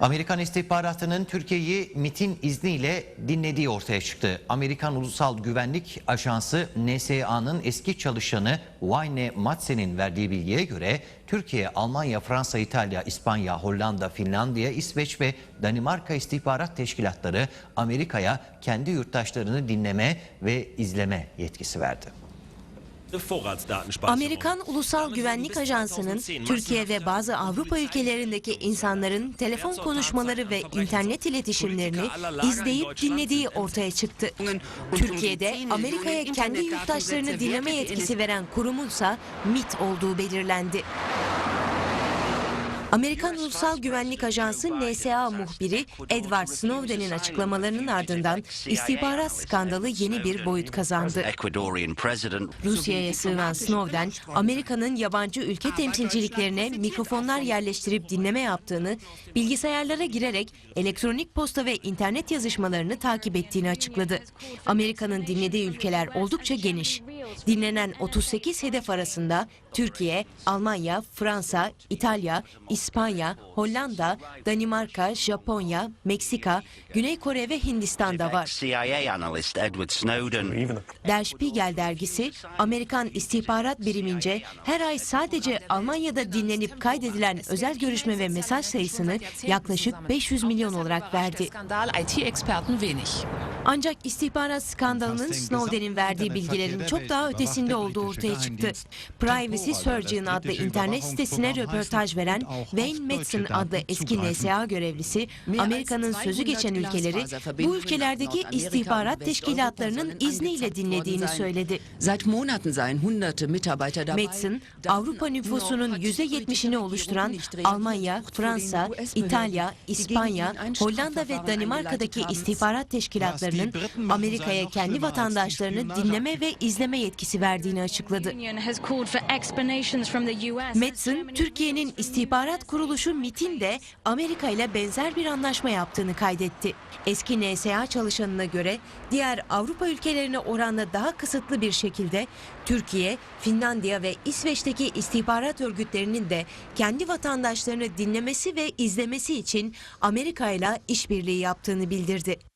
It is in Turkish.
Amerikan istihbaratının Türkiye'yi MIT'in izniyle dinlediği ortaya çıktı. Amerikan Ulusal Güvenlik Ajansı NSA'nın eski çalışanı Wayne Madsen'in verdiği bilgiye göre Türkiye, Almanya, Fransa, İtalya, İspanya, Hollanda, Finlandiya, İsveç ve Danimarka istihbarat teşkilatları Amerika'ya kendi yurttaşlarını dinleme ve izleme yetkisi verdi. Amerikan Ulusal Güvenlik Ajansı'nın Türkiye ve bazı Avrupa ülkelerindeki insanların telefon konuşmaları ve internet iletişimlerini izleyip dinlediği ortaya çıktı. Türkiye'de Amerika'ya kendi yurttaşlarını dinleme yetkisi veren kurumunsa MIT olduğu belirlendi. Amerikan Ulusal Güvenlik Ajansı NSA muhbiri Edward Snowden'in açıklamalarının ardından istihbarat skandalı yeni bir boyut kazandı. Rusya'ya sığınan Snowden, Amerika'nın yabancı ülke temsilciliklerine mikrofonlar yerleştirip dinleme yaptığını, bilgisayarlara girerek elektronik posta ve internet yazışmalarını takip ettiğini açıkladı. Amerika'nın dinlediği ülkeler oldukça geniş. Dinlenen 38 hedef arasında Türkiye, Almanya, Fransa, İtalya, İspanya, Hollanda, Danimarka, Japonya, Meksika, Güney Kore ve Hindistan'da var. CIA analyst Edward Snowden Der Spiegel dergisi Amerikan istihbarat birimince her ay sadece Almanya'da dinlenip kaydedilen özel görüşme ve mesaj sayısını yaklaşık 500 milyon olarak verdi. Ancak istihbarat skandalının Snowden'in verdiği bilgilerin çok daha ötesinde olduğu ortaya çıktı. Privacy Surgeon adlı internet sitesine röportaj veren Wayne Madsen adlı eski NSA görevlisi Amerika'nın sözü geçen ülkeleri bu ülkelerdeki istihbarat teşkilatlarının izniyle dinlediğini söyledi. Seit Monaten seien hunderte Mitarbeiter dabei. Madsen, Avrupa nüfusunun %70'ini oluşturan Almanya, Fransa, İtalya, İspanya, Hollanda ve Danimarka'daki istihbarat teşkilatlarının Amerika'ya kendi vatandaşlarını dinleme ve izleme yetkisi verdiğini açıkladı. Madsen, Türkiye'nin istihbarat kuruluşu MIT'in de Amerika ile benzer bir anlaşma yaptığını kaydetti. Eski NSA çalışanına göre diğer Avrupa ülkelerine oranla daha kısıtlı bir şekilde Türkiye, Finlandiya ve İsveç'teki istihbarat örgütlerinin de kendi vatandaşlarını dinlemesi ve izlemesi için Amerika ile işbirliği yaptığını bildirdi.